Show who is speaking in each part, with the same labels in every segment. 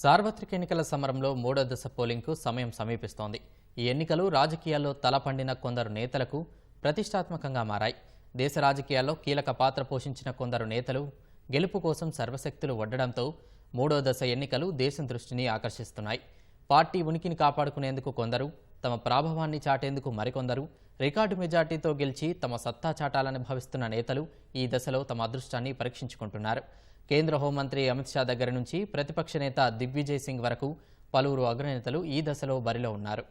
Speaker 1: సార్వత్రిక ఎన్నికల సమరంలో మూడో దశ పోలింగ్కు సమయం సమీపిస్తోంది. ఈ ఎన్నికలు రాజకీయాల్లో తలపండిన కొందరు నేతలకు ప్రతిష్టాత్మకంగా మారాయి. దేశ రాజకీయాల్లో కీలక పాత్ర పోషించిన కొందరు నేతలు గెలుపు కోసం సర్వశక్తులు వడ్డడంతో మూడో దశ ఎన్నికలు దేశం దృష్టిని ఆకర్షిస్తున్నాయి. పార్టీ ఉనికిని కాపాడుకునేందుకు కొందరు తమ ప్రాభవాన్ని చాటేందుకు మరికొందరు రికార్డు మెజార్టీతో గెలిచి తమ సత్తా చాటాలని భావిస్తున్న నేతలు ఈ దశలో తమ అదృష్టాన్ని పరీక్షించుకుంటున్నారు. కేంద్ర హోంమంత్రి అమిత్ షా దగ్గర నుంచి ప్రతిపక్ష నేత దిగ్విజయ్ సింగ్ వరకు పలువురు అగ్రనేతలు ఈ దశలో బరిలో ఉన్నారు.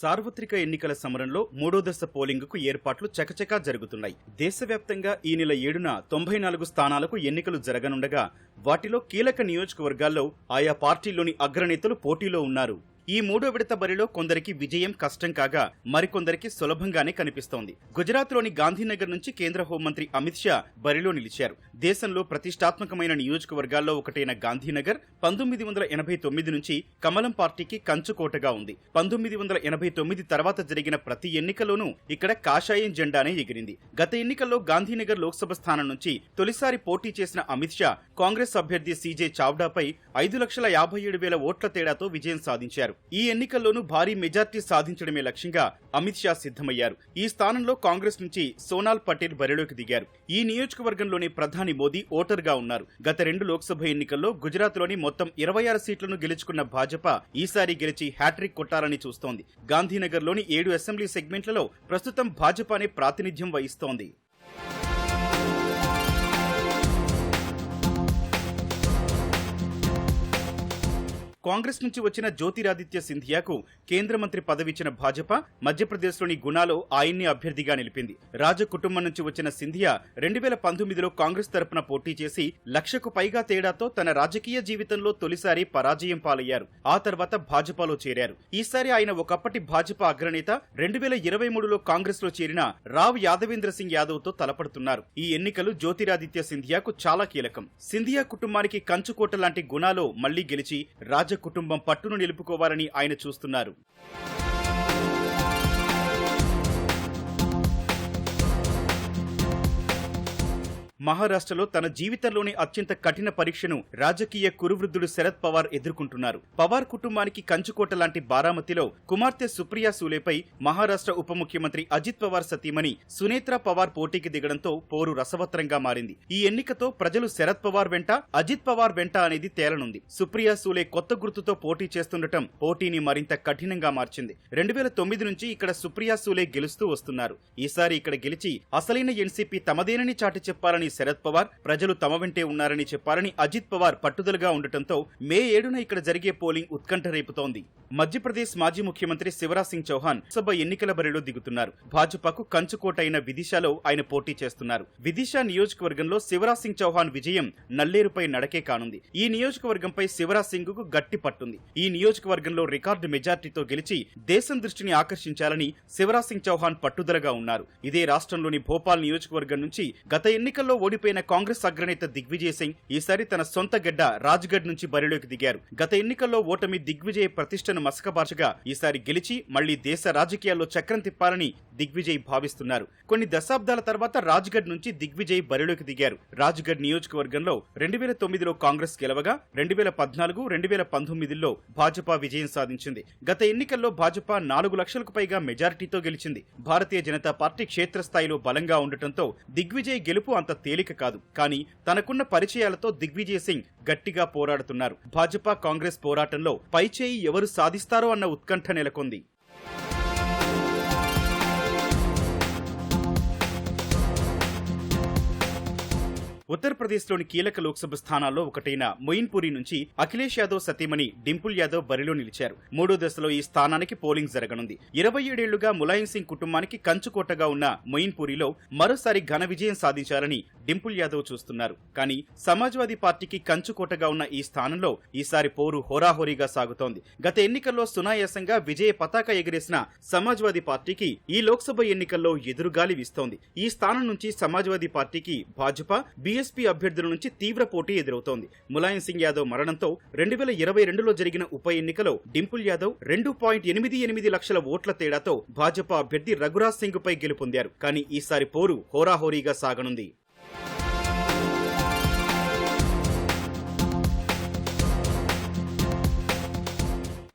Speaker 2: సార్వత్రిక ఎన్నికల సమరంలో మూడో దశ పోలింగ్కు ఏర్పాట్లు చకచకా జరుగుతున్నాయి. దేశవ్యాప్తంగా ఈ నెల ఏడున తొంభై నాలుగు స్థానాలకు ఎన్నికలు జరగనుండగా వాటిలో కీలక నియోజకవర్గాల్లో ఆయా పార్టీలోని అగ్రనేతలు పోటీలో ఉన్నారు. ఈ మూడో విడత బరిలో కొందరికి విజయం కష్టం కాగా మరికొందరికి సులభంగానే కనిపిస్తోంది. గుజరాత్లోని గాంధీనగర్ నుంచి కేంద్ర హోంమంత్రి అమిత్ షా బరిలో నిలిచారు. దేశంలో ప్రతిష్టాత్మకమైన నియోజకవర్గాల్లో ఒకటైన గాంధీనగర్ పంతొమ్మిది వందల ఎనభై తొమ్మిది నుంచి కమలం పార్టీకి కంచుకోటగా ఉంది. పంతొమ్మిది వందల ఎనభై తొమ్మిది తర్వాత జరిగిన ప్రతి ఎన్నికలోనూ ఇక్కడ కాషాయం జెండానే ఎగిరింది. గత ఎన్నికల్లో గాంధీనగర్ లోక్సభ స్థానం నుంచి తొలిసారి పోటీ చేసిన అమిత్ షా కాంగ్రెస్ అభ్యర్థి సీజే చావ్డాపై ఐదు లక్షల యాభై ఏడు వేల ఓట్ల తేడాతో విజయం సాధించారు. ఈ ఎన్నికల్లోనూ భారీ మెజార్టీ సాధించడమే లక్ష్యంగా అమిత్ షా సిద్ధమయ్యారు. ఈ స్థానంలో కాంగ్రెస్ నుంచి సోనాల్ పటేల్ బరిలోకి దిగారు. ఈ నియోజకవర్గంలోని ప్రధాని మోదీ ఓటర్గా ఉన్నారు. గత రెండు లోక్సభ ఎన్నికల్లో గుజరాత్లోని మొత్తం ఇరవై ఆరు సీట్లను గెలుచుకున్న భాజపా ఈసారి గెలిచి హ్యాట్రిక్ కొట్టాలని చూస్తోంది. గాంధీనగర్లోని ఏడు అసెంబ్లీ సెగ్మెంట్లలో ప్రస్తుతం భాజపానే ప్రాతినిధ్యం వహిస్తోంది. కాంగ్రెస్ నుంచి వచ్చిన జ్యోతిరాదిత్య సింధియాకు కేంద్ర మంత్రి పదవిచ్చిన భాజపా మధ్యప్రదేశ్లోని గుణాలో ఆయన్ని అభ్యర్థిగా నిలిపింది. రాజ కుటుంబం నుంచి వచ్చిన సింధియా రెండు వేల పంతొమ్మిదిలో కాంగ్రెస్ తరపున పోటీ చేసి లక్షకు పైగా తేడాతో తన రాజకీయ జీవితంలో తొలిసారి పరాజయం పాలయ్యారు. ఆ తర్వాత భాజపాలో చేరారు. ఈసారి ఆయన ఒకప్పటి భాజపా అగ్రనేత రెండు వేల ఇరవై మూడులో కాంగ్రెస్లో చేరిన రావ్ యాదవేంద్ర సింగ్ యాదవ్తో తలపడుతున్నారు. ఈ ఎన్నికలు జ్యోతిరాదిత్య సింధియాకు చాలా కీలకం. సింధియా కుటుంబానికి కంచుకోట లాంటి గుణాలో మళ్ళీ గెలిచి రాజ కుటుంబం పట్టును నిలుపుకోవాలని ఆయన చూస్తున్నారు. మహారాష్ట్రలో తన జీవితంలోని అత్యంత కఠిన పరీక్షను రాజకీయ కురువృద్ధుడు శరద్ పవార్ ఎదుర్కొంటున్నారు. పవార్ కుటుంబానికి కంచుకోట లాంటి బారామతిలో కుమార్తె సుప్రియా సూలేపై మహారాష్ట్ర ఉప ముఖ్యమంత్రి అజిత్ పవార్ సతీమణి సునేత్ర పవార్ పోటీకి దిగడంతో పోరు రసవత్రంగా మారింది. ఈ ఎన్నికతో ప్రజలు శరద్ పవార్ వెంట అజిత్ పవార్ వెంట అనేది తేలనుంది. సుప్రియా సూలే కొత్త గుర్తుతో పోటీ చేస్తుండటం పోటీని మరింత కఠినంగా మార్చింది. రెండు వేల తొమ్మిది నుంచి ఇక్కడ సుప్రియా సూలే గెలుస్తూ వస్తున్నారు. ఈసారి ఇక్కడ గెలిచి అసలైన ఎన్సీపీ తమదేనని చాటి చెప్పాలని శరద్ పవార్ ప్రజలు తమ వెంటే ఉన్నారని చెప్పాలని అజిత్ పవార్ పట్టుదలగా ఉండటంతో మే ఏడున ఇక్కడ జరిగే పోలింగ్ ఉత్కంఠ రేపుతోంది. మధ్యప్రదేశ్ మాజీ ముఖ్యమంత్రి శివరాజ్ సింగ్ చౌహాన్ సభ ఎన్నికల బరిలో దిగుతున్నారు. భాజపాకు కంచుకోట అయిన విదిశాలో ఆయన పోటీ చేస్తున్నారు. విదిశా నియోజకవర్గంలో శివరాజ్ సింగ్ చౌహాన్ విజయం నల్లేరుపై నడకే కానుంది. ఈ నియోజకవర్గంపై శివరాజ్ సింగ్కు గట్టి పట్టుంది. ఈ నియోజకవర్గంలో రికార్డు మెజార్టీతో గెలిచి దేశం దృష్టిని ఆకర్షించాలని శివరాజ్ సింగ్ చౌహాన్ పట్టుదలగా ఉన్నారు. ఇదే రాష్ట్రంలోని భోపాల్ నియోజకవర్గం నుంచి గత ఎన్నికల్లో ఓడిపోయిన కాంగ్రెస్ అగ్రనేత దిగ్విజయ్ సింగ్ ఈసారి తన సొంత గడ్డ రాజ్గఢ్ నుంచి బరిలోకి దిగారు. గత ఎన్నికల్లో ఓటమి దిగ్విజయ్ ప్రతిష్టను మసకబార్చగా ఈసారి గెలిచి మళ్ళీ దేశ రాజకీయాల్లో చక్రం తిప్పాలని దిగ్విజయ్ భావిస్తున్నారు. కొన్ని దశాబ్దాల తర్వాత రాజ్గఢ్ నుంచి దిగ్విజయ్ బరిలోకి దిగారు. రాజ్గఢ్ నియోజకవర్గంలో రెండు వేల తొమ్మిదిలో కాంగ్రెస్ గెలవగా రెండు వేల పద్నాలుగు రెండు వేల పంతొమ్మిదిలో భాజపా విజయం సాధించింది. గత ఎన్నికల్లో భాజపా నాలుగు లక్షలకు పైగా మెజారిటీతో గెలిచింది. భారతీయ జనతా పార్టీ క్షేత్రస్థాయిలో బలంగా ఉండటంతో దిగ్విజయ్ గెలుపు అంత తేలిక కాదు. కానీ తనకున్న పరిచయాలతో దిగ్విజయ్ సింగ్ గట్టిగా పోరాడుతున్నారు. భాజపా కాంగ్రెస్ పోరాటంలో పైచేయి ఎవరు సాధిస్తారో అన్న ఉత్కంఠ నెలకొంది. ఉత్తరప్రదేశ్లోని కీలక లోక్సభ స్థానాల్లో ఒకటైన మొయిన్పురి నుంచి అఖిలేష్ యాదవ్ సతీమణి డింపుల్ యాదవ్ బరిలో నిలిచారు. మూడో దశలో ఈ స్థానానికి పోలింగ్ జరగనుంది. ఇరవై ఏడేళ్ళుగా ములాయం సింగ్ కుటుంబానికి కంచుకోటగా ఉన్న మొయిన్పురిలో మరోసారి ఘన విజయం సాధించాలని డింపుల్ యాదవ్ చూస్తున్నారు. కానీ సమాజ్వాదీ పార్టీకి కంచుకోటగా ఉన్న ఈ స్థానంలో ఈసారి పోరు హోరాహోరీగా సాగుతోంది. గత ఎన్నికల్లో సునాయాసంగా విజయ పతాక ఎగిరేసిన సమాజ్వాదీ పార్టీకి ఈ లోక్సభ ఎన్నికల్లో ఎదురుగాలి వీస్తోంది. ఈ స్థానం నుంచి సమాజ్వాదీ పార్టీకి భాజపా బీఎస్పీ అభ్యర్థుల నుంచి తీవ్ర పోటీ ఎదురవుతోంది. ములాయం సింగ్ యాదవ్ మరణంతో రెండు వేల ఇరవై రెండులో జరిగిన ఉప ఎన్నికలో డింపుల్ యాదవ్ రెండు పాయింట్ ఎనిమిది ఎనిమిది లక్షల ఓట్ల తేడాతో భాజపా అభ్యర్థి రఘురాజ్ సింగ్ పై గెలుపొందారు. కానీ ఈసారి పోరు హోరాహోరీగా సాగనుంది.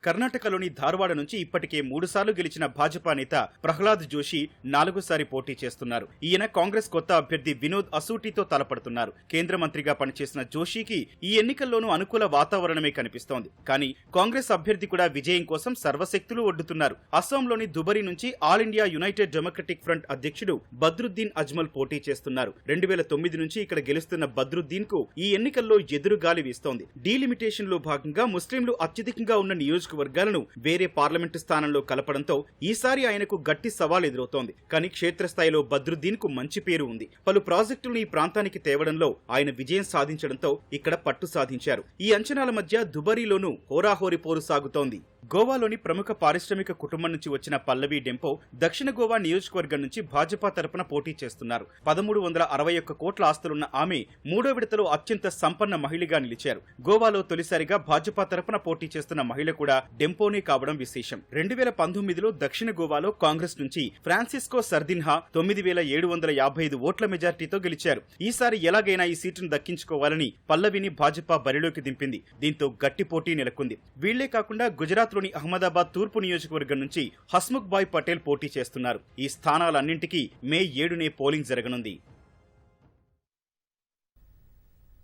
Speaker 2: కర్ణాటకలోని ధార్వాడ నుంచి ఇప్పటికే మూడుసార్లు గెలిచిన భాజపా నేత ప్రహ్లాద్ జోషి నాలుగోసారి పోటీ చేస్తున్నారు. ఈయన కాంగ్రెస్ కొత్త అభ్యర్థి వినోద్ అసూటితో తలపడుతున్నారు. కేంద్ర మంత్రిగా పనిచేసిన జోషికి ఈ ఎన్నికల్లోనూ అనుకూల వాతావరణమే కనిపిస్తోంది. కానీ కాంగ్రెస్ అభ్యర్థి కూడా విజయం కోసం సర్వశక్తులు ఒడ్డుతున్నారు. అస్సాంలోని దుబరి నుంచి all India united democratic front అధ్యక్షుడు బద్రుద్దీన్ అజ్మల్ పోటీ చేస్తున్నారు. రెండు వేల తొమ్మిది నుంచి ఇక్కడ గెలుస్తున్న బద్రుద్దీన్కు ఈ ఎన్నికల్లో ఎదురుగాలి వీస్తోంది. డీలిమిటేషన్లో భాగంగా ముస్లింలు అత్యధికంగా ఉన్న నియోజకవర్గాలను వేరే పార్లమెంటు స్థానంలో కలపడంతో ఈసారి ఆయనకు గట్టి సవాల్ ఎదురవుతోంది కానీ క్షేత్రస్థాయిలో బద్రుద్దీన్కు మంచి పేరు ఉంది. పలు ప్రాజెక్టులను ఈ ప్రాంతానికి తేవడంలో ఆయన విజయం సాధించడంతో ఇక్కడ పట్టు సాధించారు. ఈ అంచనాల మధ్య దుబరిలోనూ హోరాహోరి పోరు సాగుతోంది. గోవాలోని ప్రముఖ పారిశ్రామిక కుటుంబం నుంచి వచ్చిన పల్లవి డెంపో దక్షిణ గోవా నియోజకవర్గం నుంచి భాజపా తరపున పోటీ చేస్తున్నారు. పదమూడు వందల అరవై ఒక్క కోట్ల ఆస్తులున్న ఆమె మూడో విడతలో అత్యంత సంపన్న మహిళగా నిలిచారు. గోవాలో తొలిసారిగా భాజపా తరపున పోటీ చేస్తున్న మహిళ కూడా డెంపోనే కావడం విశేషం. రెండు వేల పంతొమ్మిదిలో దక్షిణ గోవాలో కాంగ్రెస్ నుంచి ఫ్రాన్సిస్కో సర్దిన్హా తొమ్మిది వేల ఏడు వందల యాభై ఐదు ఓట్ల మెజార్టీతో గెలిచారు. ఈసారి ఎలాగైనా ఈ సీటును దక్కించుకోవాలని పల్లవిని భాజపా బరిలోకి దింపింది. దీంతో గట్టి పోటీ నెలకొంది. వీళ్ళే కాకుండా గుజరాత్లోని అహ్మదాబాద్ తూర్పు నియోజకవర్గం నుంచి హస్ముఖ్ భాయ్ పటేల్ పోటీ చేస్తున్నారు. ఈ స్థానాలన్నింటికీ మే ఏడునే పోలింగ్ జరగనుంది.